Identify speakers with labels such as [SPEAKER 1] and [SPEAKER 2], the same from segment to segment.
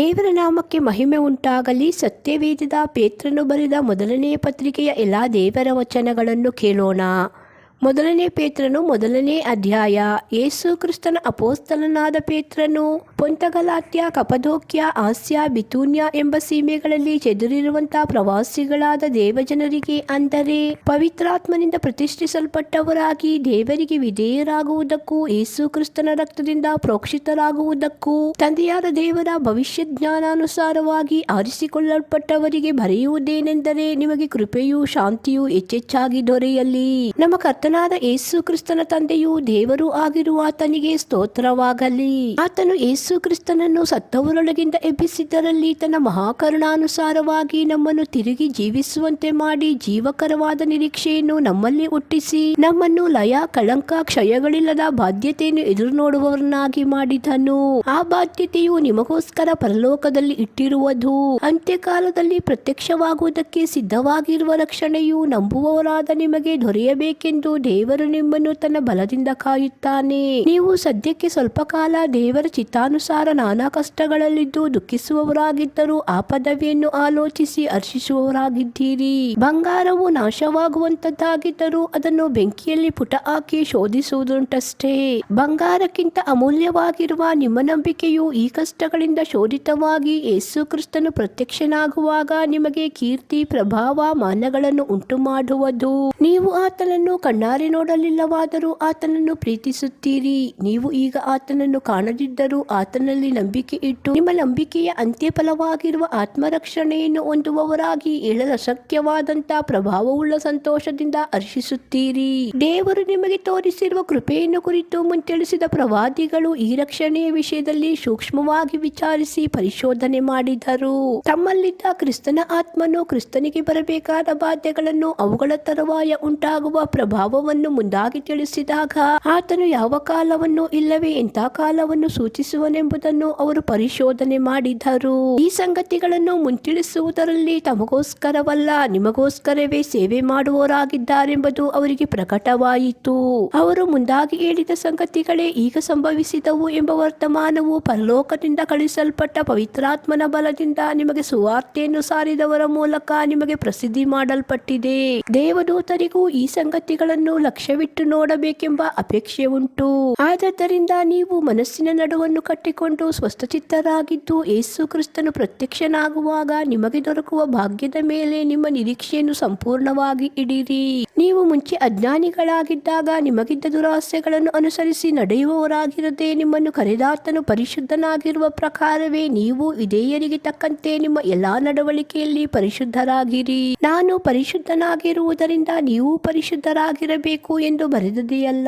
[SPEAKER 1] ದೇವರ ನಾಮಕ್ಕೆ ಮಹಿಮೆ ಉಂಟಾಗಲಿ ಸತ್ಯವೇದಿದ ಪೇತ್ರನು ಬರೆದ ಮೊದಲನೆಯ ಪತ್ರಿಕೆಯ ಎಲ್ಲ ದೇವರ ವಚನಗಳನ್ನು ಕೇಳೋಣ ಮೊದಲನೇ ಪೇತ್ರನು ಮೊದಲನೇ ಅಧ್ಯಾಯ ಯೇಸು ಕ್ರಿಸ್ತನ ಅಪೋಸ್ತಲನಾದ ಪೇತ್ರನು ಪೊಂತಗಲಾತ್ಯ ಕಪದೋಕ್ಯ ಆಸ್ಯ ಬಿತೂನ್ಯ ಎಂಬ ಸೀಮೆಗಳಲ್ಲಿ ಚೆದುರಿರುವಂತಹ ಪ್ರವಾಸಿಗಳಾದ ದೇವಜನರಿಗೆ ಅಂದರೆ ಪವಿತ್ರಾತ್ಮನಿಂದ ಪ್ರತಿಷ್ಠಿಸಲ್ಪಟ್ಟವರಾಗಿ ದೇವರಿಗೆ ವಿಧೇಯರಾಗುವುದಕ್ಕೂ ಯೇಸು ಕ್ರಿಸ್ತನ ರಕ್ತದಿಂದ ಪ್ರೋಕ್ಷಿತರಾಗುವುದಕ್ಕೂ ತಂದೆಯಾದ ದೇವರ ಭವಿಷ್ಯ ಜ್ಞಾನಾನುಸಾರವಾಗಿ ಆರಿಸಿಕೊಳ್ಳಲ್ಪಟ್ಟವರಿಗೆ ಬರೆಯುವುದೇನೆಂದರೆ ನಿಮಗೆ ಕೃಪೆಯೂ ಶಾಂತಿಯು ಹೆಚ್ಚೆಚ್ಚಾಗಿ ದೊರೆಯಲಿ ನಮ್ಮ ಕರ್ತನಾದ ಯೇಸು ಕ್ರಿಸ್ತನ ತಂದೆಯು ದೇವರು ಆಗಿರುವ ಆತನಿಗೆ ಸ್ತೋತ್ರವಾಗಲಿ ಆತನು ಯೇಸು ಯೇಸು ಕ್ರಿಸ್ತನನ್ನು ಸತ್ತವರೊಳಗಿಂದ ಎಬ್ಬಿಸಿದ್ದರಲ್ಲಿ ತನ್ನ ಮಹಾಕರುಣಾನುಸಾರವಾಗಿ ನಮ್ಮನ್ನು ತಿರುಗಿ ಜೀವಿಸುವಂತೆ ಮಾಡಿ ಜೀವಕರವಾದ ನಿರೀಕ್ಷೆಯನ್ನು ನಮ್ಮಲ್ಲಿ ಹುಟ್ಟಿಸಿ ನಮ್ಮನ್ನು ಲಯ ಕಳಂಕ ಕ್ಷಯಗಳಿಲ್ಲದ ಬಾಧ್ಯತೆಯನ್ನು ಎದುರು ನೋಡುವವರನ್ನಾಗಿ ಮಾಡಿದನು ಆ ಬಾಧ್ಯತೆಯು ನಿಮಗೋಸ್ಕರ ಪರಲೋಕದಲ್ಲಿ ಇಟ್ಟಿರುವುದು ಅಂತ್ಯಕಾಲದಲ್ಲಿ ಪ್ರತ್ಯಕ್ಷವಾಗುವುದಕ್ಕೆ ಸಿದ್ಧವಾಗಿರುವ ರಕ್ಷಣೆಯು ನಂಬುವವರಾದ ನಿಮಗೆ ದೊರೆಯಬೇಕೆಂದು ದೇವರು ನಿಮ್ಮನ್ನು ತನ್ನ ಬಲದಿಂದ ಕಾಯುತ್ತಾನೆ ನೀವು ಸದ್ಯಕ್ಕೆ ಸ್ವಲ್ಪ ಕಾಲ ದೇವರ ಚಿತ್ತಾನು ಅನುಸಾರ ನಾನಾ ಕಷ್ಟಗಳಲ್ಲಿದ್ದು ದುಃಖಿಸುವವರಾಗಿದ್ದರೂ ಆ ಪದವಿಯನ್ನು ಆಲೋಚಿಸಿ ಹರ್ಷಿಸುವವರಾಗಿದ್ದೀರಿ ಬಂಗಾರವು ನಾಶವಾಗುವಂತದ್ದಾಗಿದ್ದರೂ ಅದನ್ನು ಬೆಂಕಿಯಲ್ಲಿ ಪುಟ ಹಾಕಿ ಶೋಧಿಸುವುದುಂಟಷ್ಟೇ ಬಂಗಾರಕ್ಕಿಂತ ಅಮೂಲ್ಯವಾಗಿರುವ ನಿಮ್ಮ ನಂಬಿಕೆಯು ಈ ಕಷ್ಟಗಳಿಂದ ಶೋಧಿತವಾಗಿ ಯೇಸು ಕ್ರಿಸ್ತನು ಪ್ರತ್ಯಕ್ಷನಾಗುವಾಗ ನಿಮಗೆ ಕೀರ್ತಿ ಪ್ರಭಾವ ಮಾನಗಳನ್ನು ಉಂಟು ಮಾಡುವುದು ನೀವು ಆತನನ್ನು ಕಣ್ಣಾರೆ ನೋಡಲಿಲ್ಲವಾದರೂ ಆತನನ್ನು ಪ್ರೀತಿಸುತ್ತೀರಿ ನೀವು ಈಗ ಆತನನ್ನು ಕಾಣದಿದ್ದರೂ ಆತ ಆತನಲ್ಲಿ ನಂಬಿಕೆ ಇಟ್ಟು ನಿಮ್ಮ ನಂಬಿಕೆಯ ಫಲವಾಗಿರುವ ಆತ್ಮರಕ್ಷಣೆಯನ್ನು ಹೊಂದುವವರಾಗಿ ಹೇಳಲು ಅಶಕ್ಯವಾದಂತಹ ಪ್ರಭಾವವುಳ್ಳ ಸಂತೋಷದಿಂದ ಹರ್ಷಿಸುತ್ತೀರಿ ದೇವರು ನಿಮಗೆ ತೋರಿಸಿರುವ ಕೃಪೆಯನ್ನು ಕುರಿತು ಮುಂತಿಳಿಸಿದ ಪ್ರವಾದಿಗಳು ಈ ರಕ್ಷಣೆಯ ವಿಷಯದಲ್ಲಿ ಸೂಕ್ಷ್ಮವಾಗಿ ವಿಚಾರಿಸಿ ಪರಿಶೋಧನೆ ಮಾಡಿದರು ತಮ್ಮಲ್ಲಿದ್ದ ಕ್ರಿಸ್ತನ ಆತ್ಮನು ಕ್ರಿಸ್ತನಿಗೆ ಬರಬೇಕಾದ ಬಾಧ್ಯಗಳನ್ನು ಅವುಗಳ ತರುವಾಯ ಉಂಟಾಗುವ ಪ್ರಭಾವವನ್ನು ಮುಂದಾಗಿ ತಿಳಿಸಿದಾಗ ಆತನು ಯಾವ ಕಾಲವನ್ನು ಇಲ್ಲವೇ ಎಂಥ ಕಾಲವನ್ನು ಸೂಚಿಸುವನೆ ಎಂಬುದನ್ನು ಅವರು ಪರಿಶೋಧನೆ ಮಾಡಿದರು ಈ ಸಂಗತಿಗಳನ್ನು ಮುಂತಿಳಿಸುವುದರಲ್ಲಿ ತಮಗೋಸ್ಕರವಲ್ಲ ನಿಮಗೋಸ್ಕರವೇ ಸೇವೆ ಮಾಡುವವರಾಗಿದ್ದಾರೆಂಬುದು ಅವರಿಗೆ ಪ್ರಕಟವಾಯಿತು ಅವರು ಮುಂದಾಗಿ ಹೇಳಿದ ಸಂಗತಿಗಳೇ ಈಗ ಸಂಭವಿಸಿದವು ಎಂಬ ವರ್ತಮಾನವು ಪರಲೋಕದಿಂದ ಕಳಿಸಲ್ಪಟ್ಟ ಪವಿತ್ರಾತ್ಮನ ಬಲದಿಂದ ನಿಮಗೆ ಸುವಾರ್ತೆಯನ್ನು ಸಾರಿದವರ ಮೂಲಕ ನಿಮಗೆ ಪ್ರಸಿದ್ಧಿ ಮಾಡಲ್ಪಟ್ಟಿದೆ ದೇವದೂತರಿಗೂ ಈ ಸಂಗತಿಗಳನ್ನು ಲಕ್ಷ್ಯವಿಟ್ಟು ನೋಡಬೇಕೆಂಬ ಅಪೇಕ್ಷೆ ಉಂಟು ಆದ್ದರಿಂದ ನೀವು ಮನಸ್ಸಿನ ನಡುವನ್ನು ಕಟ್ಟಿ ಕೊಂಡು ಸ್ವಸ್ಥಚಿತ್ತರಾಗಿದ್ದು ಏಸು ಕ್ರಿಸ್ತನು ಪ್ರತ್ಯಕ್ಷನಾಗುವಾಗ ನಿಮಗೆ ದೊರಕುವ ಭಾಗ್ಯದ ಮೇಲೆ ನಿಮ್ಮ ನಿರೀಕ್ಷೆಯನ್ನು ಸಂಪೂರ್ಣವಾಗಿ ಇಡಿರಿ ನೀವು ಮುಂಚೆ ಅಜ್ಞಾನಿಗಳಾಗಿದ್ದಾಗ ನಿಮಗಿದ್ದ ದುರಾಸೆಗಳನ್ನು ಅನುಸರಿಸಿ ನಡೆಯುವವರಾಗಿರದೆ ನಿಮ್ಮನ್ನು ಕರೆದಾತನು ಪರಿಶುದ್ಧನಾಗಿರುವ ಪ್ರಕಾರವೇ ನೀವು ವಿಧೇಯರಿಗೆ ತಕ್ಕಂತೆ ನಿಮ್ಮ ಎಲ್ಲಾ ನಡವಳಿಕೆಯಲ್ಲಿ ಪರಿಶುದ್ಧರಾಗಿರಿ ನಾನು ಪರಿಶುದ್ಧನಾಗಿರುವುದರಿಂದ ನೀವು ಪರಿಶುದ್ಧರಾಗಿರಬೇಕು ಎಂದು ಬರೆದದೆಯಲ್ಲ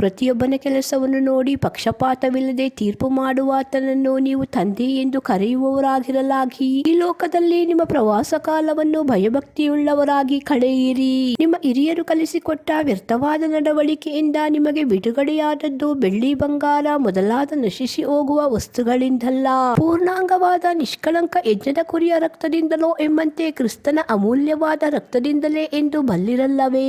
[SPEAKER 1] ಪ್ರತಿಯೊಬ್ಬನ ಕೆಲಸವನ್ನು ನೋಡಿ ಪಕ್ಷಪಾತವಿಲ್ಲದೆ ತೀರ್ಪು ಮಾಡಿ ಮಾಡುವಾತನನ್ನು ನೀವು ತಂದೆ ಎಂದು ಕರೆಯುವವರಾಗಿರಲಾಗಿ ಈ ಲೋಕದಲ್ಲಿ ನಿಮ್ಮ ಪ್ರವಾಸ ಕಾಲವನ್ನು ಭಯಭಕ್ತಿಯುಳ್ಳವರಾಗಿ ಕಳೆಯಿರಿ ನಿಮ್ಮ ಹಿರಿಯರು ಕಲಿಸಿಕೊಟ್ಟ ವ್ಯರ್ಥವಾದ ನಡವಳಿಕೆಯಿಂದ ನಿಮಗೆ ಬಿಡುಗಡೆಯಾದದ್ದು ಬೆಳ್ಳಿ ಬಂಗಾರ ಮೊದಲಾದ ನಶಿಸಿ ಹೋಗುವ ವಸ್ತುಗಳಿಂದಲ್ಲ ಪೂರ್ಣಾಂಗವಾದ ನಿಷ್ಕಳಂಕ ಯಜ್ಞದ ಕುರಿಯ ರಕ್ತದಿಂದಲೋ ಎಂಬಂತೆ ಕ್ರಿಸ್ತನ ಅಮೂಲ್ಯವಾದ ರಕ್ತದಿಂದಲೇ ಎಂದು ಬಲ್ಲಿರಲ್ಲವೇ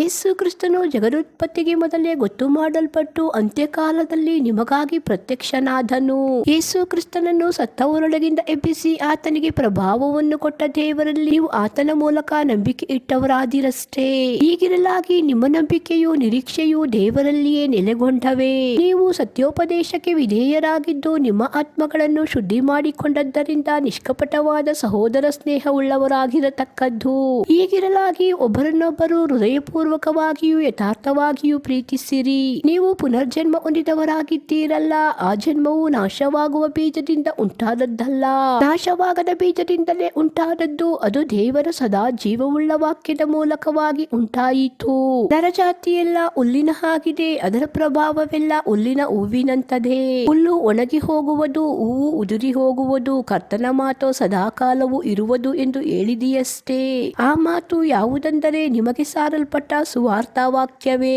[SPEAKER 1] ಯೇಸು ಕ್ರಿಸ್ತನು ಜಗದುತ್ಪತ್ತಿಗೆ ಮೊದಲೇ ಗೊತ್ತು ಮಾಡಲ್ಪಟ್ಟು ಅಂತ್ಯಕಾಲದಲ್ಲಿ ನಿಮಗಾಗಿ ಪ್ರತ್ಯಕ್ಷನಾದ ಆದನು ಯೇಸು ಕ್ರಿಸ್ತನನ್ನು ಸತ್ತವರೊಳಗಿಂದ ಎಬ್ಬಿಸಿ ಆತನಿಗೆ ಪ್ರಭಾವವನ್ನು ಕೊಟ್ಟ ದೇವರಲ್ಲಿ ನೀವು ಆತನ ಮೂಲಕ ನಂಬಿಕೆ ಇಟ್ಟವರಾದಿರಷ್ಟೇ ಈಗಿರಲಾಗಿ ನಿಮ್ಮ ನಂಬಿಕೆಯು ನಿರೀಕ್ಷೆಯು ದೇವರಲ್ಲಿಯೇ ನೆಲೆಗೊಂಡವೇ ನೀವು ಸತ್ಯೋಪದೇಶಕ್ಕೆ ವಿಧೇಯರಾಗಿದ್ದು ನಿಮ್ಮ ಆತ್ಮಗಳನ್ನು ಶುದ್ಧಿ ಮಾಡಿಕೊಂಡದ್ದರಿಂದ ನಿಷ್ಕಪಟವಾದ ಸಹೋದರ ಸ್ನೇಹವುಳ್ಳವರಾಗಿರತಕ್ಕದ್ದು ಈಗಿರಲಾಗಿ ಒಬ್ಬರನ್ನೊಬ್ಬರು ಹೃದಯಪೂರ್ವಕವಾಗಿಯೂ ಯಥಾರ್ಥವಾಗಿಯೂ ಪ್ರೀತಿಸಿರಿ ನೀವು ಪುನರ್ಜನ್ಮ ಹೊಂದಿದವರಾಗಿದ್ದೀರಲ್ಲ ಆ ಜನ್ಮವು ನಾಶವಾಗುವ ಬೀಜದಿಂದ ಉಂಟಾದದ್ದಲ್ಲ ನಾಶವಾಗದ ಬೀಜದಿಂದಲೇ ಉಂಟಾದದ್ದು ಅದು ದೇವರ ಸದಾ ಜೀವವುಳ್ಳ ವಾಕ್ಯದ ಮೂಲಕವಾಗಿ ಉಂಟಾಯಿತು ನರಜಾತಿಯೆಲ್ಲ ಹುಲ್ಲಿನ ಹಾಗಿದೆ ಅದರ ಪ್ರಭಾವವೆಲ್ಲ ಹುಲ್ಲಿನ ಹೂವಿನಂತದೆ ಹುಲ್ಲು ಒಣಗಿ ಹೋಗುವುದು ಹೂವು ಉದುರಿ ಹೋಗುವುದು ಕರ್ತನ ಮಾತು ಸದಾಕಾಲವು ಇರುವುದು ಎಂದು ಹೇಳಿದೆಯಷ್ಟೇ ಆ ಮಾತು ಯಾವುದೆಂದರೆ ನಿಮಗೆ ಸಾರಲ್ಪಟ್ಟ ಸುವಾರ್ಥ ವಾಕ್ಯವೇ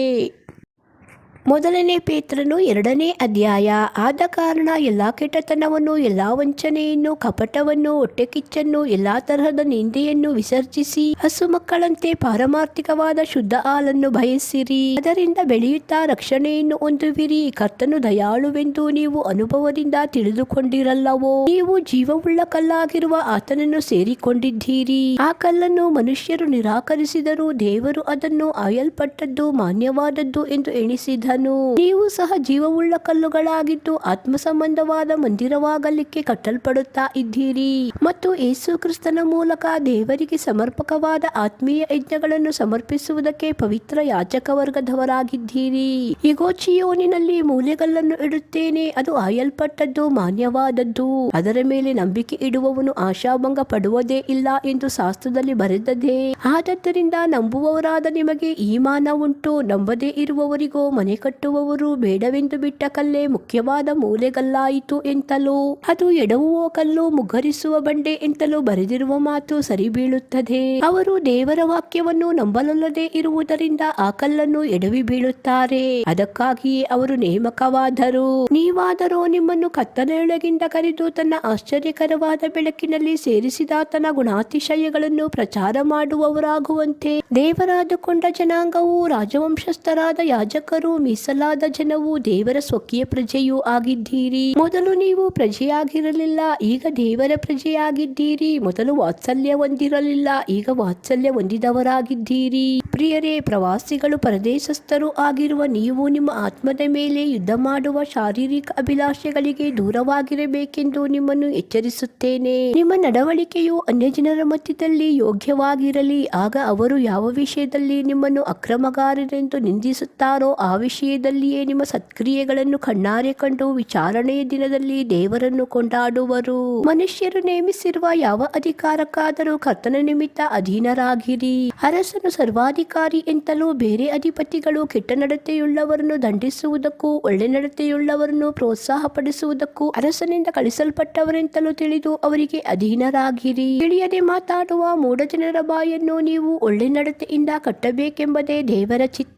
[SPEAKER 1] ಮೊದಲನೇ ಪೇತ್ರನು ಎರಡನೇ ಅಧ್ಯಾಯ ಆದ ಕಾರಣ ಎಲ್ಲ ಕೆಟ್ಟತನವನ್ನು ಎಲ್ಲ ವಂಚನೆಯನ್ನು ಕಪಟವನ್ನು ಹೊಟ್ಟೆಕಿಚ್ಚನ್ನು ಎಲ್ಲ ತರಹದ ನಿಂದೆಯನ್ನು ವಿಸರ್ಜಿಸಿ ಹಸು ಮಕ್ಕಳಂತೆ ಪಾರಮಾರ್ಥಿಕವಾದ ಶುದ್ಧ ಹಾಲನ್ನು ಬಯಸಿರಿ ಅದರಿಂದ ಬೆಳೆಯುತ್ತಾ ರಕ್ಷಣೆಯನ್ನು ಹೊಂದುವಿರಿ ಕರ್ತನು ದಯಾಳುವೆಂದು ನೀವು ಅನುಭವದಿಂದ ತಿಳಿದುಕೊಂಡಿರಲ್ಲವೋ ನೀವು ಜೀವವುಳ್ಳ ಕಲ್ಲಾಗಿರುವ ಆತನನ್ನು ಸೇರಿಕೊಂಡಿದ್ದೀರಿ ಆ ಕಲ್ಲನ್ನು ಮನುಷ್ಯರು ನಿರಾಕರಿಸಿದರೂ ದೇವರು ಅದನ್ನು ಆಯಲ್ಪಟ್ಟದ್ದು ಮಾನ್ಯವಾದದ್ದು ಎಂದು ಎಣಿಸಿದ ನೀವು ಸಹ ಜೀವವುಳ್ಳ ಕಲ್ಲುಗಳಾಗಿದ್ದು ಆತ್ಮ ಸಂಬಂಧವಾದ ಮಂದಿರವಾಗಲಿಕ್ಕೆ ಕಟ್ಟಲ್ಪಡುತ್ತಾ ಇದ್ದೀರಿ ಮತ್ತು ಯೇಸು ಕ್ರಿಸ್ತನ ಮೂಲಕ ದೇವರಿಗೆ ಸಮರ್ಪಕವಾದ ಆತ್ಮೀಯ ಯಜ್ಞಗಳನ್ನು ಸಮರ್ಪಿಸುವುದಕ್ಕೆ ಪವಿತ್ರ ಯಾಚಕ ವರ್ಗದವರಾಗಿದ್ದೀರಿ ಇಗೋಚಿಯೋನಿನಲ್ಲಿ ಮೂಲೆಗಲ್ಲನ್ನು ಇಡುತ್ತೇನೆ ಅದು ಆಯಲ್ಪಟ್ಟದ್ದು ಮಾನ್ಯವಾದದ್ದು ಅದರ ಮೇಲೆ ನಂಬಿಕೆ ಇಡುವವನು ಆಶಾಭಂಗ ಪಡುವುದೇ ಇಲ್ಲ ಎಂದು ಶಾಸ್ತ್ರದಲ್ಲಿ ಬರೆದದೆ ಆದ್ದರಿಂದ ನಂಬುವವರಾದ ನಿಮಗೆ ಈ ಮಾನ ಉಂಟು ನಂಬದೇ ಇರುವವರಿಗೂ ಮನೆ ಕಟ್ಟುವವರು ಬೇಡವೆಂದು ಬಿಟ್ಟ ಕಲ್ಲೇ ಮುಖ್ಯವಾದ ಮೂಲೆಗಲ್ಲಾಯಿತು ಎಂತಲೋ ಅದು ಎಡವುವ ಕಲ್ಲು ಮುಗ್ಗರಿಸುವ ಬಂಡೆ ಎಂತಲೂ ಬರೆದಿರುವ ಮಾತು ಸರಿ ಬೀಳುತ್ತದೆ ಅವರು ದೇವರ ವಾಕ್ಯವನ್ನು ನಂಬಲಲ್ಲದೆ ಇರುವುದರಿಂದ ಆ ಕಲ್ಲನ್ನು ಎಡವಿ ಬೀಳುತ್ತಾರೆ ಅದಕ್ಕಾಗಿಯೇ ಅವರು ನೇಮಕವಾದರು ನೀವಾದರೂ ನಿಮ್ಮನ್ನು ಕತ್ತಲೆಯೊಳಗಿಂದ ಕರೆದು ತನ್ನ ಆಶ್ಚರ್ಯಕರವಾದ ಬೆಳಕಿನಲ್ಲಿ ಸೇರಿಸಿದ ತನ್ನ ಗುಣಾತಿಶಯಗಳನ್ನು ಪ್ರಚಾರ ಮಾಡುವವರಾಗುವಂತೆ ದೇವರಾದುಕೊಂಡ ಜನಾಂಗವು ರಾಜವಂಶಸ್ಥರಾದ ಯಾಜಕರು ಮೀಸಲಾದ ಜನವು ದೇವರ ಸ್ವಕೀಯ ಪ್ರಜೆಯೂ ಆಗಿದ್ದೀರಿ ಮೊದಲು ನೀವು ಪ್ರಜೆಯಾಗಿರಲಿಲ್ಲ ಈಗ ದೇವರ ಪ್ರಜೆಯಾಗಿದ್ದೀರಿ ಮೊದಲು ವಾತ್ಸಲ್ಯ ಹೊಂದಿರಲಿಲ್ಲ ಈಗ ವಾತ್ಸಲ್ಯ ಹೊಂದಿದವರಾಗಿದ್ದೀರಿ ಪ್ರಿಯರೇ ಪ್ರವಾಸಿಗಳು ಪರದೇಶಸ್ಥರು ಆಗಿರುವ ನೀವು ನಿಮ್ಮ ಆತ್ಮದ ಮೇಲೆ ಯುದ್ಧ ಮಾಡುವ ಶಾರೀರಿಕ ಅಭಿಲಾಷೆಗಳಿಗೆ ದೂರವಾಗಿರಬೇಕೆಂದು ನಿಮ್ಮನ್ನು ಎಚ್ಚರಿಸುತ್ತೇನೆ ನಿಮ್ಮ ನಡವಳಿಕೆಯು ಅನ್ಯ ಜನರ ಮಧ್ಯದಲ್ಲಿ ಯೋಗ್ಯವಾಗಿರಲಿ ಆಗ ಅವರು ಯಾವ ವಿಷಯದಲ್ಲಿ ನಿಮ್ಮನ್ನು ಅಕ್ರಮಗಾರರೆಂದು ನಿಂದಿಸುತ್ತಾರೋ ಆ ವಿಷಯ ವಿಷಯದಲ್ಲಿಯೇ ನಿಮ್ಮ ಸತ್ಕ್ರಿಯೆಗಳನ್ನು ಕಣ್ಣಾರೆ ಕಂಡು ವಿಚಾರಣೆಯ ದಿನದಲ್ಲಿ ದೇವರನ್ನು ಕೊಂಡಾಡುವರು ಮನುಷ್ಯರು ನೇಮಿಸಿರುವ ಯಾವ ಅಧಿಕಾರಕ್ಕಾದರೂ ಕರ್ತನ ನಿಮಿತ್ತ ಅಧೀನರಾಗಿರಿ ಅರಸನು ಸರ್ವಾಧಿಕಾರಿ ಎಂತಲೂ ಬೇರೆ ಅಧಿಪತಿಗಳು ಕೆಟ್ಟ ನಡತೆಯುಳ್ಳವರನ್ನು ದಂಡಿಸುವುದಕ್ಕೂ ಒಳ್ಳೆ ನಡತೆಯುಳ್ಳವರನ್ನು ಪ್ರೋತ್ಸಾಹ ಪಡಿಸುವುದಕ್ಕೂ ಅರಸನಿಂದ ಕಳಿಸಲ್ಪಟ್ಟವರೆಂತಲೂ ತಿಳಿದು ಅವರಿಗೆ ಅಧೀನರಾಗಿರಿ ತಿಳಿಯದೆ ಮಾತಾಡುವ ಮೂಡ ಜನರ ಬಾಯನ್ನು ನೀವು ಒಳ್ಳೆ ನಡತೆಯಿಂದ ಕಟ್ಟಬೇಕೆಂಬುದೇ ದೇವರ ಚಿತ್ತ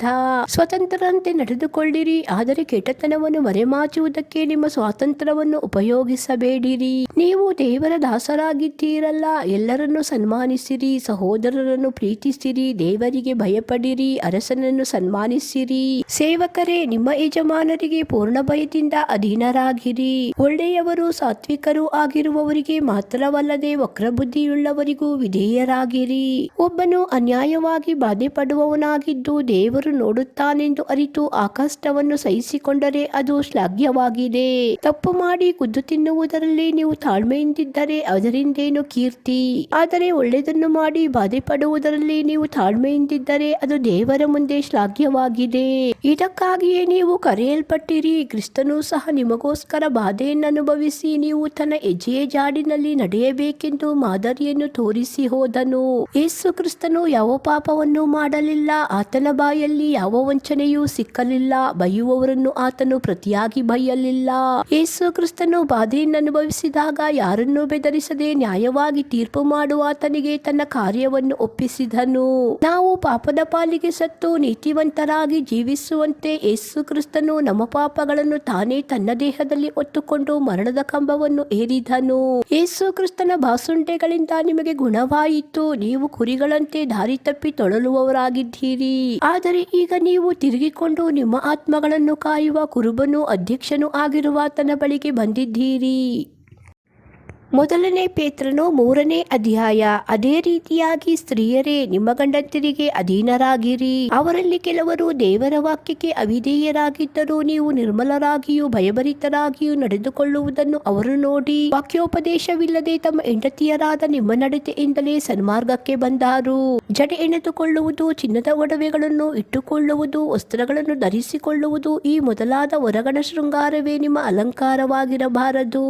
[SPEAKER 1] ಸ್ವತಂತ್ರರಂತೆ ನಡೆ ಬರೆದುಕೊಳ್ಳಿರಿ ಆದರೆ ಕೆಟ್ಟತನವನ್ನು ಮರೆಮಾಚುವುದಕ್ಕೆ ನಿಮ್ಮ ಸ್ವಾತಂತ್ರ್ಯವನ್ನು ಉಪಯೋಗಿಸಬೇಡಿರಿ ನೀವು ದೇವರ ದಾಸರಾಗಿದ್ದೀರಲ್ಲ ಎಲ್ಲರನ್ನು ಸನ್ಮಾನಿಸಿರಿ ಸಹೋದರರನ್ನು ಪ್ರೀತಿಸಿರಿ ದೇವರಿಗೆ ಭಯಪಡಿರಿ ಅರಸನನ್ನು ಸನ್ಮಾನಿಸಿರಿ ಸೇವಕರೇ ನಿಮ್ಮ ಯಜಮಾನರಿಗೆ ಪೂರ್ಣ ಭಯದಿಂದ ಅಧೀನರಾಗಿರಿ ಒಳ್ಳೆಯವರು ಸಾತ್ವಿಕರು ಆಗಿರುವವರಿಗೆ ಮಾತ್ರವಲ್ಲದೆ ವಕ್ರಬುದ್ಧಿಯುಳ್ಳವರಿಗೂ ವಿಧೇಯರಾಗಿರಿ ಒಬ್ಬನು ಅನ್ಯಾಯವಾಗಿ ಬಾಧೆ ಪಡುವವನಾಗಿದ್ದು ದೇವರು ನೋಡುತ್ತಾನೆಂದು ಅರಿತು ಆ ಕಷ್ಟವನ್ನು ಸಹಿಸಿಕೊಂಡರೆ ಅದು ಶ್ಲಾಘ್ಯವಾಗಿದೆ ತಪ್ಪು ಮಾಡಿ ಕುದ್ದು ತಿನ್ನುವುದರಲ್ಲಿ ನೀವು ತಾಳ್ಮೆಯಿಂದಿದ್ದರೆ ಅದರಿಂದೇನು ಕೀರ್ತಿ ಆದರೆ ಒಳ್ಳೆಯದನ್ನು ಮಾಡಿ ಬಾಧೆ ಪಡುವುದರಲ್ಲಿ ನೀವು ತಾಳ್ಮೆಯಿಂದಿದ್ದರೆ ಅದು ದೇವರ ಮುಂದೆ ಶ್ಲಾಘ್ಯವಾಗಿದೆ ಇದಕ್ಕಾಗಿಯೇ ನೀವು ಕರೆಯಲ್ಪಟ್ಟಿರಿ ಕ್ರಿಸ್ತನು ಸಹ ನಿಮಗೋಸ್ಕರ ಬಾಧೆಯನ್ನು ಅನುಭವಿಸಿ ನೀವು ತನ್ನ ಹೆಜ್ಜೆಯ ಜಾಡಿನಲ್ಲಿ ನಡೆಯಬೇಕೆಂದು ಮಾದರಿಯನ್ನು ತೋರಿಸಿ ಹೋದನು ಯೇಸು ಕ್ರಿಸ್ತನು ಯಾವ ಪಾಪವನ್ನು ಮಾಡಲಿಲ್ಲ ಆತನ ಬಾಯಲ್ಲಿ ಯಾವ ವಂಚನೆಯೂ ಸಿಕ್ಕ ಬಯಯಲಿಲ್ಲ ಬೈಯುವವರನ್ನು ಆತನು ಪ್ರತಿಯಾಗಿ ಬಯ್ಯಲಿಲ್ಲ ಯೇಸು ಕ್ರಿಸ್ತನು ಬಾಧೆಯನ್ನು ಅನುಭವಿಸಿದಾಗ ಯಾರನ್ನೂ ಬೆದರಿಸದೆ ನ್ಯಾಯವಾಗಿ ತೀರ್ಪು ಮಾಡುವ ಆತನಿಗೆ ತನ್ನ ಕಾರ್ಯವನ್ನು ಒಪ್ಪಿಸಿದನು ನಾವು ಪಾಪದ ಪಾಲಿಗೆ ಸತ್ತು ನೀತಿವಂತರಾಗಿ ಜೀವಿಸುವಂತೆ ಯೇಸು ಕ್ರಿಸ್ತನು ನಮ್ಮ ಪಾಪಗಳನ್ನು ತಾನೇ ತನ್ನ ದೇಹದಲ್ಲಿ ಒತ್ತುಕೊಂಡು ಮರಣದ ಕಂಬವನ್ನು ಏರಿದನು ಯೇಸು ಕ್ರಿಸ್ತನ ಬಾಸುಂಡೆಗಳಿಂದ ನಿಮಗೆ ಗುಣವಾಯಿತು ನೀವು ಕುರಿಗಳಂತೆ ದಾರಿ ತಪ್ಪಿ ತೊಳಲುವವರಾಗಿದ್ದೀರಿ ಆದರೆ ಈಗ ನೀವು ತಿರುಗಿಕೊಂಡು ನಿಮ್ಮ ಆತ್ಮಗಳನ್ನು ಕಾಯುವ ಕುರುಬನು ಅಧ್ಯಕ್ಷನೂ ಆಗಿರುವ ತನ್ನ ಬಳಿಗೆ ಬಂದಿದ್ದೀರಿ ಮೊದಲನೇ ಪೇತ್ರನು ಮೂರನೇ ಅಧ್ಯಾಯ ಅದೇ ರೀತಿಯಾಗಿ ಸ್ತ್ರೀಯರೇ ನಿಮ್ಮ ಗಂಡಂತರಿಗೆ ಅಧೀನರಾಗಿರಿ ಅವರಲ್ಲಿ ಕೆಲವರು ದೇವರ ವಾಕ್ಯಕ್ಕೆ ಅವಿಧೇಯರಾಗಿದ್ದರೂ ನೀವು ನಿರ್ಮಲರಾಗಿಯೂ ಭಯಭರಿತರಾಗಿಯೂ ನಡೆದುಕೊಳ್ಳುವುದನ್ನು ಅವರು ನೋಡಿ ವಾಕ್ಯೋಪದೇಶವಿಲ್ಲದೆ ತಮ್ಮ ಹೆಂಡತಿಯರಾದ ನಿಮ್ಮ ನಡತೆಯಿಂದಲೇ ಸನ್ಮಾರ್ಗಕ್ಕೆ ಬಂದಾರು ಜಡೆ ಎಣೆದುಕೊಳ್ಳುವುದು ಚಿನ್ನದ ಒಡವೆಗಳನ್ನು ಇಟ್ಟುಕೊಳ್ಳುವುದು ವಸ್ತ್ರಗಳನ್ನು ಧರಿಸಿಕೊಳ್ಳುವುದು ಈ ಮೊದಲಾದ ಹೊರಗಣ ಶೃಂಗಾರವೇ ನಿಮ್ಮ ಅಲಂಕಾರವಾಗಿರಬಾರದು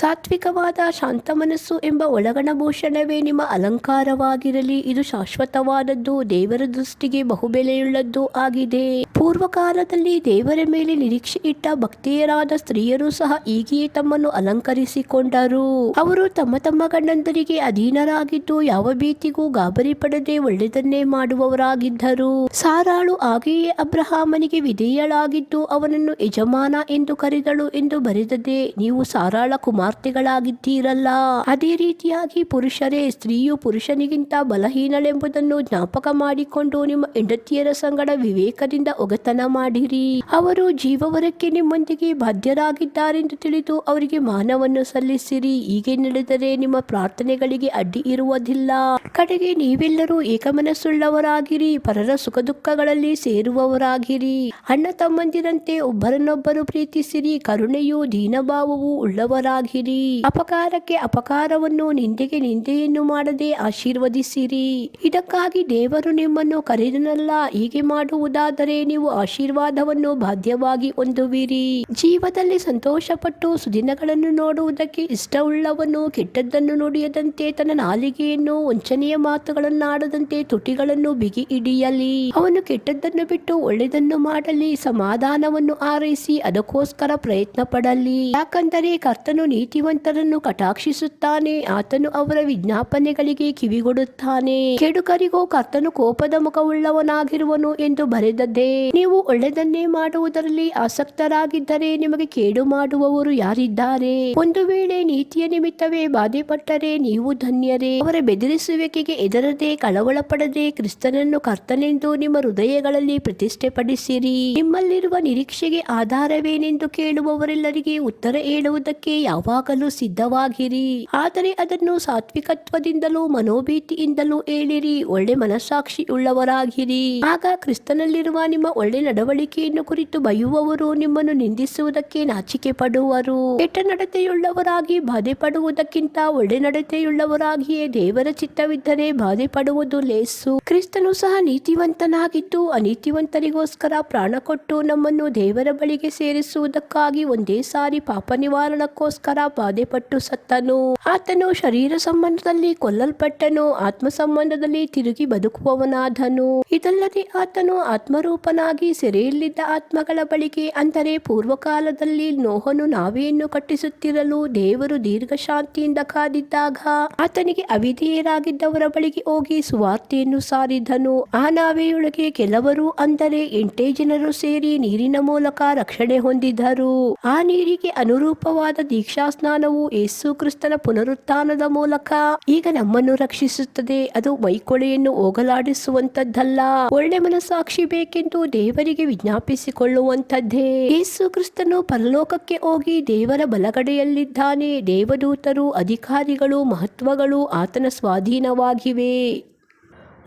[SPEAKER 1] ಸಾತ್ವಿಕವಾದ ಶಾಂತ ಮನಸ್ಸು ಎಂಬ ಒಳಗಣ ಭೂಷಣವೇ ನಿಮ್ಮ ಅಲಂಕಾರವಾಗಿರಲಿ ಇದು ಶಾಶ್ವತವಾದದ್ದು ದೇವರ ದೃಷ್ಟಿಗೆ ಬಹುಬೆಲೆಯುಳ್ಳದ್ದು ಆಗಿದೆ ಪೂರ್ವಕಾಲದಲ್ಲಿ ದೇವರ ಮೇಲೆ ನಿರೀಕ್ಷೆ ಇಟ್ಟ ಭಕ್ತಿಯರಾದ ಸ್ತ್ರೀಯರು ಸಹ ಈಗಿಯೇ ತಮ್ಮನ್ನು ಅಲಂಕರಿಸಿಕೊಂಡರು ಅವರು ತಮ್ಮ ತಮ್ಮ ಗಂಡಂದರಿಗೆ ಅಧೀನರಾಗಿದ್ದು ಯಾವ ಭೀತಿಗೂ ಗಾಬರಿ ಪಡದೆ ಒಳ್ಳೆಯದನ್ನೇ ಮಾಡುವವರಾಗಿದ್ದರು ಸಾರಾಳು ಹಾಗೆಯೇ ಅಬ್ರಹಾಮನಿಗೆ ವಿಧೇಯಳಾಗಿದ್ದು ಅವನನ್ನು ಯಜಮಾನ ಎಂದು ಕರೆದಳು ಎಂದು ಬರೆದದೆ ನೀವು ಸಾರಾಳ ಕುಮಾರ್ತೆಗಳಾಗಿದ್ದೀರಲ್ಲ ಅದೇ ರೀತಿಯಾಗಿ ಪುರುಷರೇ ಸ್ತ್ರೀಯು ಪುರುಷನಿಗಿಂತ ಬಲಹೀನಳೆಂಬುದನ್ನು ಜ್ಞಾಪಕ ಮಾಡಿಕೊಂಡು ನಿಮ್ಮ ಹೆಂಡತಿಯರ ಸಂಗಡ ವಿವೇಕದಿಂದ ಒಗತನ ಮಾಡಿರಿ ಅವರು ಜೀವವರಕ್ಕೆ ನಿಮ್ಮೊಂದಿಗೆ ಬಾಧ್ಯರಾಗಿದ್ದಾರೆಂದು ತಿಳಿದು ಅವರಿಗೆ ಮಾನವನ್ನು ಸಲ್ಲಿಸಿರಿ ಹೀಗೆ ನಡೆದರೆ ನಿಮ್ಮ ಪ್ರಾರ್ಥನೆಗಳಿಗೆ ಅಡ್ಡಿ ಇರುವುದಿಲ್ಲ ಕಡೆಗೆ ನೀವೆಲ್ಲರೂ ಏಕಮನಸ್ಸುಳ್ಳವರಾಗಿರಿ ಪರರ ಸುಖ ದುಃಖಗಳಲ್ಲಿ ಸೇರುವವರಾಗಿರಿ ಅಣ್ಣ ತಮ್ಮಂದಿರಂತೆ ಒಬ್ಬರನ್ನೊಬ್ಬರು ಪ್ರೀತಿಸಿರಿ ಕರುಣೆಯು ದೀನಭಾವವು ಉಳ್ಳವರಾಗಿರಿ ಅಪಕಾರ ಅಪಕಾರಕ್ಕೆ ಅಪಕಾರವನ್ನು ನಿಂದೆಗೆ ನಿಂದೆಯನ್ನು ಮಾಡದೆ ಆಶೀರ್ವದಿಸಿರಿ ಇದಕ್ಕಾಗಿ ದೇವರು ನಿಮ್ಮನ್ನು ಕರೆದನಲ್ಲ ಹೀಗೆ ಮಾಡುವುದಾದರೆ ನೀವು ಆಶೀರ್ವಾದವನ್ನು ಬಾಧ್ಯವಾಗಿ ಹೊಂದುವಿರಿ ಜೀವದಲ್ಲಿ ಸಂತೋಷಪಟ್ಟು ಸುದಿನಗಳನ್ನು ನೋಡುವುದಕ್ಕೆ ಇಷ್ಟವುಳ್ಳವನು ಕೆಟ್ಟದ್ದನ್ನು ನುಡಿಯದಂತೆ ತನ್ನ ನಾಲಿಗೆಯನ್ನು ವಂಚನೆಯ ಮಾತುಗಳನ್ನಾಡದಂತೆ ತುಟಿಗಳನ್ನು ಬಿಗಿ ಹಿಡಿಯಲಿ ಅವನು ಕೆಟ್ಟದ್ದನ್ನು ಬಿಟ್ಟು ಒಳ್ಳೆಯದನ್ನು ಮಾಡಲಿ ಸಮಾಧಾನವನ್ನು ಆರೈಸಿ ಅದಕ್ಕೋಸ್ಕರ ಪ್ರಯತ್ನ ಪಡಲಿ ಯಾಕಂದರೆ ಕರ್ತನು ನೀತಿವಂತರನ್ನು ಕಟಾಕ್ಷ ರಕ್ಷಿಸುತ್ತಾನೆ ಆತನು ಅವರ ವಿಜ್ಞಾಪನೆಗಳಿಗೆ ಕಿವಿಗೊಡುತ್ತಾನೆ ಕೆಡುಕರಿಗೂ ಕರ್ತನು ಕೋಪದ ಮುಖವುಳ್ಳವನಾಗಿರುವನು ಎಂದು ಬರೆದದ್ದೇ ನೀವು ಒಳ್ಳೆದನ್ನೇ ಮಾಡುವುದರಲ್ಲಿ ಆಸಕ್ತರಾಗಿದ್ದರೆ ನಿಮಗೆ ಕೇಡು ಮಾಡುವವರು ಯಾರಿದ್ದಾರೆ ಒಂದು ವೇಳೆ ನೀತಿಯ ನಿಮಿತ್ತವೇ ಬಾಧೆ ಪಟ್ಟರೆ ನೀವು ಧನ್ಯರೇ ಅವರ ಬೆದರಿಸುವಿಕೆಗೆ ಎದರದೆ ಕಳವಳ ಪಡದೆ ಕ್ರಿಸ್ತನನ್ನು ಕರ್ತನೆಂದು ನಿಮ್ಮ ಹೃದಯಗಳಲ್ಲಿ ಪ್ರತಿಷ್ಠೆಪಡಿಸಿರಿ ನಿಮ್ಮಲ್ಲಿರುವ ನಿರೀಕ್ಷೆಗೆ ಆಧಾರವೇನೆಂದು ಕೇಳುವವರೆಲ್ಲರಿಗೆ ಉತ್ತರ ಹೇಳುವುದಕ್ಕೆ ಯಾವಾಗಲೂ ಸಿದ್ಧವಾಗಿ ಆಗಿರಿ ಆದರೆ ಅದನ್ನು ಸಾತ್ವಿಕತ್ವದಿಂದಲೂ ಮನೋಭೀತಿಯಿಂದಲೂ ಹೇಳಿರಿ ಒಳ್ಳೆ ಮನಸ್ಸಾಕ್ಷಿ ಉಳ್ಳವರಾಗಿರಿ ಆಗ ಕ್ರಿಸ್ತನಲ್ಲಿರುವ ನಿಮ್ಮ ಒಳ್ಳೆ ನಡವಳಿಕೆಯನ್ನು ಕುರಿತು ಬಯುವವರು ನಿಮ್ಮನ್ನು ನಿಂದಿಸುವುದಕ್ಕೆ ನಾಚಿಕೆ ಪಡುವರು ಕೆಟ್ಟ ನಡತೆಯುಳ್ಳವರಾಗಿ ಬಾಧೆ ಪಡುವುದಕ್ಕಿಂತ ಒಳ್ಳೆ ನಡತೆಯುಳ್ಳವರಾಗಿಯೇ ದೇವರ ಚಿತ್ತವಿದ್ದರೆ ಬಾಧೆ ಪಡುವುದು ಲೇಸು ಕ್ರಿಸ್ತನು ಸಹ ನೀತಿವಂತನಾಗಿದ್ದು ಅನೀತಿವಂತರಿಗೋಸ್ಕರ ಪ್ರಾಣ ಕೊಟ್ಟು ನಮ್ಮನ್ನು ದೇವರ ಬಳಿಗೆ ಸೇರಿಸುವುದಕ್ಕಾಗಿ ಒಂದೇ ಸಾರಿ ಪಾಪ ನಿವಾರಣಕ್ಕೋಸ್ಕರ ಬಾಧೆ ಪಟ್ಟು ಸತ್ತ ಸತ್ತನು ಆತನು ಶರೀರ ಸಂಬಂಧದಲ್ಲಿ ಕೊಲ್ಲಲ್ಪಟ್ಟನು ಆತ್ಮ ಸಂಬಂಧದಲ್ಲಿ ತಿರುಗಿ ಬದುಕುವವನಾದನು ಇದಲ್ಲದೆ ಆತನು ಆತ್ಮರೂಪನಾಗಿ ಸೆರೆಯಲ್ಲಿದ್ದ ಆತ್ಮಗಳ ಬಳಿಗೆ ಅಂದರೆ ಪೂರ್ವಕಾಲದಲ್ಲಿ ನೋಹನು ನಾವೆಯನ್ನು ಕಟ್ಟಿಸುತ್ತಿರಲು ದೇವರು ದೀರ್ಘ ಶಾಂತಿಯಿಂದ ಕಾದಿದ್ದಾಗ ಆತನಿಗೆ ಅವಿಧೇಯರಾಗಿದ್ದವರ ಬಳಿಗೆ ಹೋಗಿ ಸುವಾರ್ತೆಯನ್ನು ಸಾರಿದನು ಆ ನಾವೆಯೊಳಗೆ ಕೆಲವರು ಅಂದರೆ ಎಂಟೇ ಜನರು ಸೇರಿ ನೀರಿನ ಮೂಲಕ ರಕ್ಷಣೆ ಹೊಂದಿದ್ದರು ಆ ನೀರಿಗೆ ಅನುರೂಪವಾದ ದೀಕ್ಷಾ ಸ್ನಾನವು ಯೇಸು ಕ್ರಿಸ್ತನ ಪುನರುತ್ಥಾನದ ಮೂಲಕ ಈಗ ನಮ್ಮನ್ನು ರಕ್ಷಿಸುತ್ತದೆ ಅದು ಮೈಕೊಳೆಯನ್ನು ಹೋಗಲಾಡಿಸುವಂತದ್ದಲ್ಲ ಒಳ್ಳೆ ಮನಸ್ಸಾಕ್ಷಿ ಬೇಕೆಂದು ದೇವರಿಗೆ ವಿಜ್ಞಾಪಿಸಿಕೊಳ್ಳುವಂತದ್ದೇ ಯೇಸು ಕ್ರಿಸ್ತನು ಪರಲೋಕಕ್ಕೆ ಹೋಗಿ ದೇವರ ಬಲಗಡೆಯಲ್ಲಿದ್ದಾನೆ ದೇವದೂತರು ಅಧಿಕಾರಿಗಳು ಮಹತ್ವಗಳು ಆತನ ಸ್ವಾಧೀನವಾಗಿವೆ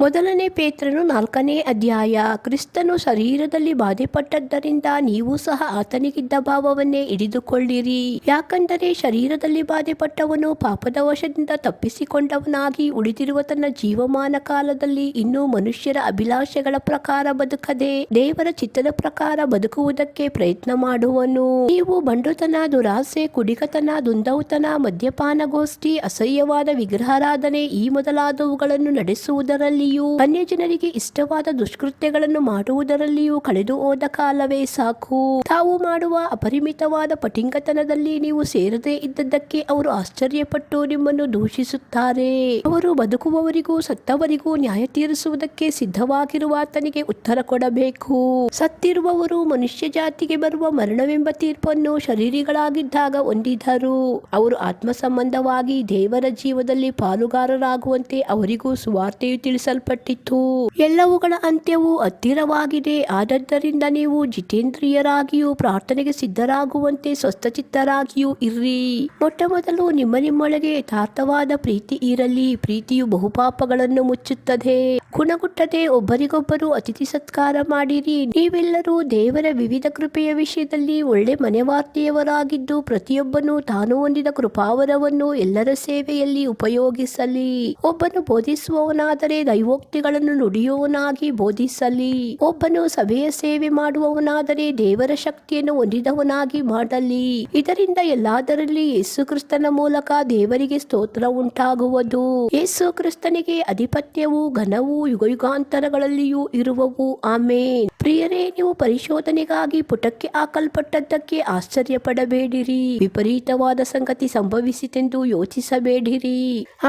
[SPEAKER 1] ಮೊದಲನೇ ಪೇತ್ರನು ನಾಲ್ಕನೇ ಅಧ್ಯಾಯ ಕ್ರಿಸ್ತನು ಶರೀರದಲ್ಲಿ ಬಾಧೆಪಟ್ಟದ್ದರಿಂದ ನೀವು ಸಹ ಆತನಿಗಿದ್ದ ಭಾವವನ್ನೇ ಹಿಡಿದುಕೊಳ್ಳಿರಿ ಯಾಕಂದರೆ ಶರೀರದಲ್ಲಿ ಬಾಧೆಪಟ್ಟವನು ಪಾಪದ ವಶದಿಂದ ತಪ್ಪಿಸಿಕೊಂಡವನಾಗಿ ಉಳಿದಿರುವ ತನ್ನ ಜೀವಮಾನ ಕಾಲದಲ್ಲಿ ಇನ್ನೂ ಮನುಷ್ಯರ ಅಭಿಲಾಷೆಗಳ ಪ್ರಕಾರ ಬದುಕದೆ ದೇವರ ಚಿತ್ತದ ಪ್ರಕಾರ ಬದುಕುವುದಕ್ಕೆ ಪ್ರಯತ್ನ ಮಾಡುವನು ನೀವು ಬಂಡುತನ ದುರಾಸೆ ಕುಡಿಕತನ ದುಂದೌತನ ಮದ್ಯಪಾನಗೋಷ್ಠಿ ಅಸಹ್ಯವಾದ ವಿಗ್ರಹಾರಾಧನೆ ಈ ಮೊದಲಾದವುಗಳನ್ನು ನಡೆಸುವುದರಲ್ಲಿ ಅನ್ಯ ಜನರಿಗೆ ಇಷ್ಟವಾದ ದುಷ್ಕೃತ್ಯಗಳನ್ನು ಮಾಡುವುದರಲ್ಲಿಯೂ ಕಳೆದು ಹೋದ ಕಾಲವೇ ಸಾಕು ತಾವು ಮಾಡುವ ಅಪರಿಮಿತವಾದ ಪಟಿಂಗತನದಲ್ಲಿ ನೀವು ಸೇರದೇ ಇದ್ದದ್ದಕ್ಕೆ ಅವರು ಆಶ್ಚರ್ಯಪಟ್ಟು ನಿಮ್ಮನ್ನು ದೂಷಿಸುತ್ತಾರೆ ಅವರು ಬದುಕುವವರಿಗೂ ಸತ್ತವರಿಗೂ ನ್ಯಾಯ ತೀರಿಸುವುದಕ್ಕೆ ಸಿದ್ಧವಾಗಿರುವ ಆತನಿಗೆ ಉತ್ತರ ಕೊಡಬೇಕು ಸತ್ತಿರುವವರು ಮನುಷ್ಯ ಜಾತಿಗೆ ಬರುವ ಮರಣವೆಂಬ ತೀರ್ಪನ್ನು ಶರೀರಿಗಳಾಗಿದ್ದಾಗ ಹೊಂದಿದರು ಅವರು ಆತ್ಮ ಸಂಬಂಧವಾಗಿ ದೇವರ ಜೀವದಲ್ಲಿ ಪಾಲುಗಾರರಾಗುವಂತೆ ಅವರಿಗೂ ಸುವಾರ್ತೆಯು ತಿಳಿಸಲು ನಡೆಸಲ್ಪಟ್ಟಿತು ಎಲ್ಲವುಗಳ ಅಂತ್ಯವು ಹತ್ತಿರವಾಗಿದೆ ಆದದ್ದರಿಂದ ನೀವು ಜಿತೇಂದ್ರಿಯರಾಗಿಯೂ ಪ್ರಾರ್ಥನೆಗೆ ಸಿದ್ಧರಾಗುವಂತೆ ಸ್ವಸ್ಥಚಿತ್ತರಾಗಿಯೂ ಇರ್ರಿ ಮೊಟ್ಟ ಮೊದಲು ನಿಮ್ಮ ನಿಮ್ಮೊಳಗೆ ಯಥಾರ್ಥವಾದ ಪ್ರೀತಿ ಇರಲಿ ಪ್ರೀತಿಯು ಬಹುಪಾಪಗಳನ್ನು ಮುಚ್ಚುತ್ತದೆ ಗುಣಗುಟ್ಟದೆ ಒಬ್ಬರಿಗೊಬ್ಬರು ಅತಿಥಿ ಸತ್ಕಾರ ಮಾಡಿರಿ ನೀವೆಲ್ಲರೂ ದೇವರ ವಿವಿಧ ಕೃಪೆಯ ವಿಷಯದಲ್ಲಿ ಒಳ್ಳೆ ಮನೆವಾರ್ತೆಯವರಾಗಿದ್ದು ಪ್ರತಿಯೊಬ್ಬನು ತಾನು ಹೊಂದಿದ ಕೃಪಾವರವನ್ನು ಎಲ್ಲರ ಸೇವೆಯಲ್ಲಿ ಉಪಯೋಗಿಸಲಿ ಒಬ್ಬನು ಬೋಧಿಸುವವನಾದರೆ ದೈವ ಭಕ್ತಿಗಳನ್ನು ನುಡಿಯುವವನಾಗಿ ಬೋಧಿಸಲಿ ಒಬ್ಬನು ಸಭೆಯ ಸೇವೆ ಮಾಡುವವನಾದರೆ ದೇವರ ಶಕ್ತಿಯನ್ನು ಹೊಂದಿದವನಾಗಿ ಮಾಡಲಿ ಇದರಿಂದ ಎಲ್ಲಾದರಲ್ಲಿ ಯೇಸು ಕ್ರಿಸ್ತನ ಮೂಲಕ ದೇವರಿಗೆ ಸ್ತೋತ್ರ ಉಂಟಾಗುವುದು ಯೇಸು ಕ್ರಿಸ್ತನಿಗೆ ಅಧಿಪತ್ಯವು ಘನವು ಯುಗಯುಗಾಂತರಗಳಲ್ಲಿಯೂ ಇರುವವು ಆಮೇನ್ ಪ್ರಿಯರೇ ನೀವು ಪರಿಶೋಧನೆಗಾಗಿ ಪುಟಕ್ಕೆ ಹಾಕಲ್ಪಟ್ಟದ್ದಕ್ಕೆ ಆಶ್ಚರ್ಯ ಪಡಬೇಡಿರಿ ವಿಪರೀತವಾದ ಸಂಗತಿ ಸಂಭವಿಸಿತೆಂದು ಯೋಚಿಸಬೇಡಿರಿ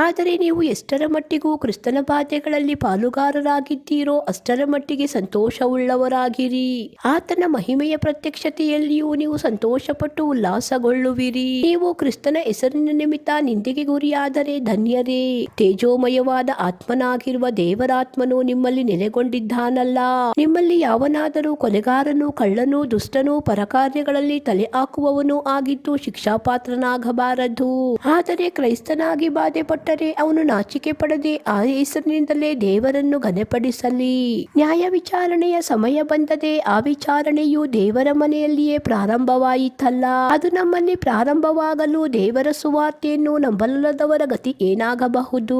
[SPEAKER 1] ಆದರೆ ನೀವು ಎಷ್ಟರ ಮಟ್ಟಿಗೂ ಕ್ರಿಸ್ತನ ಬಾಧೆಗಳಲ್ಲಿ ಕಾರ್ಯಗಳಲ್ಲಿ ಪಾಲುಗಾರರಾಗಿದ್ದೀರೋ ಅಷ್ಟರ ಮಟ್ಟಿಗೆ ಸಂತೋಷವುಳ್ಳವರಾಗಿರಿ ಆತನ ಮಹಿಮೆಯ ಪ್ರತ್ಯಕ್ಷತೆಯಲ್ಲಿಯೂ ನೀವು ಸಂತೋಷಪಟ್ಟು ಉಲ್ಲಾಸಗೊಳ್ಳುವಿರಿ ನೀವು ಕ್ರಿಸ್ತನ ಹೆಸರಿನ ನಿಮಿತ್ತ ನಿಂದಿಗೆ ಗುರಿಯಾದರೆ ಧನ್ಯರೇ ತೇಜೋಮಯವಾದ ಆತ್ಮನಾಗಿರುವ ದೇವರಾತ್ಮನು ನಿಮ್ಮಲ್ಲಿ ನೆಲೆಗೊಂಡಿದ್ದಾನಲ್ಲ ನಿಮ್ಮಲ್ಲಿ ಯಾವನಾದರೂ ಕೊಲೆಗಾರನು ಕಳ್ಳನು ದುಷ್ಟನು ಪರಕಾರ್ಯಗಳಲ್ಲಿ ತಲೆ ಹಾಕುವವನು ಆಗಿದ್ದು ಶಿಕ್ಷಾಪಾತ್ರನಾಗಬಾರದು ಆದರೆ ಕ್ರೈಸ್ತನಾಗಿ ಬಾಧೆ ಪಟ್ಟರೆ ಅವನು ನಾಚಿಕೆ ಪಡದೆ ಆ ಹೆಸರಿನಿಂದಲೇ ದೇವರನ್ನು ಘನಪಡಿಸಲಿ ನ್ಯಾಯ ವಿಚಾರಣೆಯ ಸಮಯ ಬಂದದೆ ಆ ವಿಚಾರಣೆಯು ದೇವರ ಮನೆಯಲ್ಲಿಯೇ ಪ್ರಾರಂಭವಾಯಿತಲ್ಲ ಅದು ನಮ್ಮಲ್ಲಿ ಪ್ರಾರಂಭವಾಗಲು ದೇವರ ಸುವಾರ್ತೆಯನ್ನು ನಂಬಲದವರ ಗತಿ ಏನಾಗಬಹುದು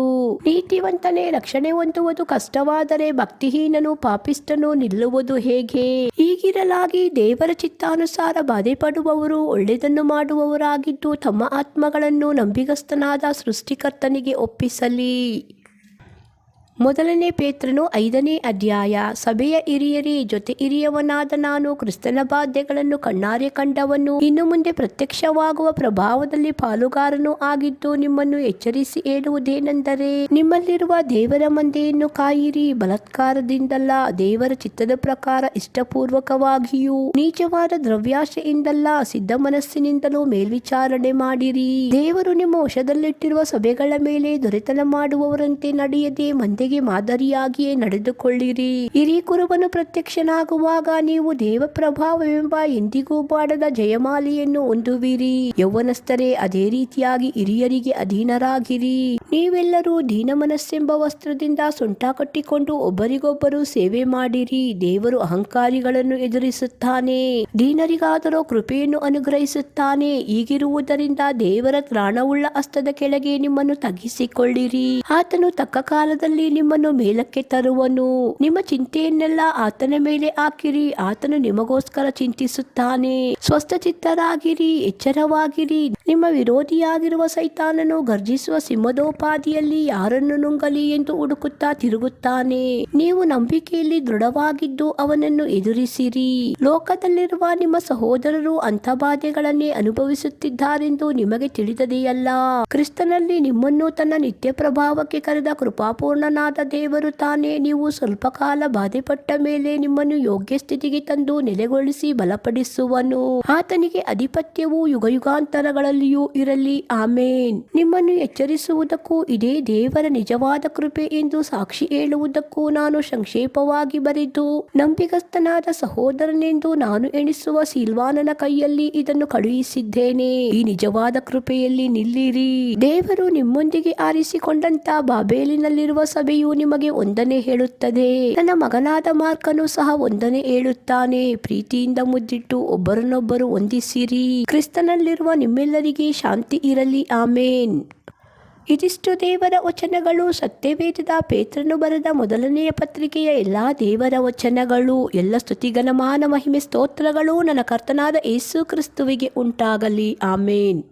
[SPEAKER 1] ನೀತಿವಂತನೇ ರಕ್ಷಣೆ ಹೊಂದುವುದು ಕಷ್ಟವಾದರೆ ಭಕ್ತಿಹೀನನು ಪಾಪಿಷ್ಟನು ನಿಲ್ಲುವುದು ಹೇಗೆ ಹೀಗಿರಲಾಗಿ ದೇವರ ಚಿತ್ತಾನುಸಾರ ಪಡುವವರು ಒಳ್ಳೆಯದನ್ನು ಮಾಡುವವರಾಗಿದ್ದು ತಮ್ಮ ಆತ್ಮಗಳನ್ನು ನಂಬಿಗಸ್ತನಾದ ಸೃಷ್ಟಿಕರ್ತನಿಗೆ ಒಪ್ಪಿಸಲಿ ಮೊದಲನೇ ಪೇತ್ರನು ಐದನೇ ಅಧ್ಯಾಯ ಸಭೆಯ ಹಿರಿಯರಿ ಜೊತೆ ಹಿರಿಯವನಾದ ನಾನು ಕ್ರಿಸ್ತನ ಬಾಧ್ಯಗಳನ್ನು ಕಣ್ಣಾರೆ ಕಂಡವನು ಇನ್ನು ಮುಂದೆ ಪ್ರತ್ಯಕ್ಷವಾಗುವ ಪ್ರಭಾವದಲ್ಲಿ ಪಾಲುಗಾರನೂ ಆಗಿದ್ದು ನಿಮ್ಮನ್ನು ಎಚ್ಚರಿಸಿ ಹೇಳುವುದೇನೆಂದರೆ ನಿಮ್ಮಲ್ಲಿರುವ ದೇವರ ಮಂದೆಯನ್ನು ಕಾಯಿರಿ ಬಲತ್ಕಾರದಿಂದಲ್ಲ ದೇವರ ಚಿತ್ತದ ಪ್ರಕಾರ ಇಷ್ಟಪೂರ್ವಕವಾಗಿಯೂ ನೀಚವಾದ ದ್ರವ್ಯಾಶೆಯಿಂದಲ್ಲ ಸಿದ್ಧ ಮನಸ್ಸಿನಿಂದಲೂ ಮೇಲ್ವಿಚಾರಣೆ ಮಾಡಿರಿ ದೇವರು ನಿಮ್ಮ ವಶದಲ್ಲಿಟ್ಟಿರುವ ಸಭೆಗಳ ಮೇಲೆ ದೊರೆತನ ಮಾಡುವವರಂತೆ ನಡೆಯದೆ ಮಂದೆ ಮಾದರಿಯಾಗಿಯೇ ನಡೆದುಕೊಳ್ಳಿರಿ ಕುರುಬನು ಪ್ರತ್ಯಕ್ಷನಾಗುವಾಗ ನೀವು ದೇವ ಪ್ರಭಾವವೆಂಬ ಎಂದಿಗೂ ಬಾಡದ ಜಯಮಾಲೆಯನ್ನು ಹೊಂದುವಿರಿ ಯೌವನಸ್ಥರೇ ಅದೇ ರೀತಿಯಾಗಿ ಹಿರಿಯರಿಗೆ ಅಧೀನರಾಗಿರಿ ನೀವೆಲ್ಲರೂ ದೀನ ಮನಸ್ಸೆಂಬ ವಸ್ತ್ರದಿಂದ ಸೊಂಟ ಕಟ್ಟಿಕೊಂಡು ಒಬ್ಬರಿಗೊಬ್ಬರು ಸೇವೆ ಮಾಡಿರಿ ದೇವರು ಅಹಂಕಾರಿಗಳನ್ನು ಎದುರಿಸುತ್ತಾನೆ ದೀನರಿಗಾದರೂ ಕೃಪೆಯನ್ನು ಅನುಗ್ರಹಿಸುತ್ತಾನೆ ಈಗಿರುವುದರಿಂದ ದೇವರ ತ್ರಾಣವುಳ್ಳ ಅಸ್ತದ ಕೆಳಗೆ ನಿಮ್ಮನ್ನು ತಗ್ಗಿಸಿಕೊಳ್ಳಿರಿ ಆತನು ತಕ್ಕ ಕಾಲದಲ್ಲಿ ನಿಮ್ಮನ್ನು ಮೇಲಕ್ಕೆ ತರುವನು ನಿಮ್ಮ ಚಿಂತೆಯನ್ನೆಲ್ಲ ಆತನ ಮೇಲೆ ಹಾಕಿರಿ ಆತನು ನಿಮಗೋಸ್ಕರ ಚಿಂತಿಸುತ್ತಾನೆ ಸ್ವಸ್ಥ ಚಿತ್ತರಾಗಿರಿ ಎಚ್ಚರವಾಗಿರಿ ನಿಮ್ಮ ವಿರೋಧಿಯಾಗಿರುವ ಸೈತಾನನು ಗರ್ಜಿಸುವ ಸಿಂಹದೋಪಾದಿಯಲ್ಲಿ ಯಾರನ್ನು ನುಂಗಲಿ ಎಂದು ಹುಡುಕುತ್ತಾ ತಿರುಗುತ್ತಾನೆ ನೀವು ನಂಬಿಕೆಯಲ್ಲಿ ದೃಢವಾಗಿದ್ದು ಅವನನ್ನು ಎದುರಿಸಿರಿ ಲೋಕದಲ್ಲಿರುವ ನಿಮ್ಮ ಸಹೋದರರು ಅಂಥ ಬಾಧೆಗಳನ್ನೇ ಅನುಭವಿಸುತ್ತಿದ್ದಾರೆಂದು ನಿಮಗೆ ತಿಳಿದದೆಯಲ್ಲ ಕ್ರಿಸ್ತನಲ್ಲಿ ನಿಮ್ಮನ್ನು ತನ್ನ ನಿತ್ಯ ಪ್ರಭಾವಕ್ಕೆ ಕರೆದ ಕೃಪಾಪೂರ್ಣನಾದ ದೇವರು ತಾನೇ ನೀವು ಸ್ವಲ್ಪ ಕಾಲ ಬಾಧೆಪಟ್ಟ ಮೇಲೆ ನಿಮ್ಮನ್ನು ಯೋಗ್ಯ ಸ್ಥಿತಿಗೆ ತಂದು ನೆಲೆಗೊಳಿಸಿ ಬಲಪಡಿಸುವನು ಆತನಿಗೆ ಅಧಿಪತ್ಯವು ಯುಗಾಂತರಗಳಲ್ಲಿಯೂ ಇರಲಿ ಆಮೇನ್ ನಿಮ್ಮನ್ನು ಎಚ್ಚರಿಸುವುದಕ್ಕೂ ಇದೇ ದೇವರ ನಿಜವಾದ ಕೃಪೆ ಎಂದು ಸಾಕ್ಷಿ ಹೇಳುವುದಕ್ಕೂ ನಾನು ಸಂಕ್ಷೇಪವಾಗಿ ಬರೆದು ನಂಬಿಗಸ್ತನಾದ ಸಹೋದರನೆಂದು ನಾನು ಎಣಿಸುವ ಸಿಲ್ವಾನನ ಕೈಯಲ್ಲಿ ಇದನ್ನು ಕಳುಹಿಸಿದ್ದೇನೆ ಈ ನಿಜವಾದ ಕೃಪೆಯಲ್ಲಿ ನಿಲ್ಲಿರಿ ದೇವರು ನಿಮ್ಮೊಂದಿಗೆ ಆರಿಸಿಕೊಂಡಂತ ಬಾಬೇಲಿನಲ್ಲಿರುವ ಸಭೆ ಸಭೆಯು ನಿಮಗೆ ಒಂದನೇ ಹೇಳುತ್ತದೆ ನನ್ನ ಮಗನಾದ ಮಾರ್ಕನು ಸಹ ಒಂದನೇ ಹೇಳುತ್ತಾನೆ ಪ್ರೀತಿಯಿಂದ ಮುದ್ದಿಟ್ಟು ಒಬ್ಬರನ್ನೊಬ್ಬರು ಹೊಂದಿಸಿರಿ ಕ್ರಿಸ್ತನಲ್ಲಿರುವ ನಿಮ್ಮೆಲ್ಲರಿಗೆ ಶಾಂತಿ ಇರಲಿ ಆಮೇನ್ ಇದಿಷ್ಟು ದೇವರ ವಚನಗಳು ಸತ್ಯವೇದದ ಪೇತ್ರನು ಬರೆದ ಮೊದಲನೆಯ ಪತ್ರಿಕೆಯ ಎಲ್ಲ ದೇವರ ವಚನಗಳು ಎಲ್ಲ ಸ್ತುತಿಗನಮಾನ ಮಹಿಮೆ ಸ್ತೋತ್ರಗಳು ನನ್ನ ಕರ್ತನಾದ ಏಸು ಕ್ರಿಸ್ತುವಿಗೆ ಉಂಟಾಗಲಿ ಆಮೇನ್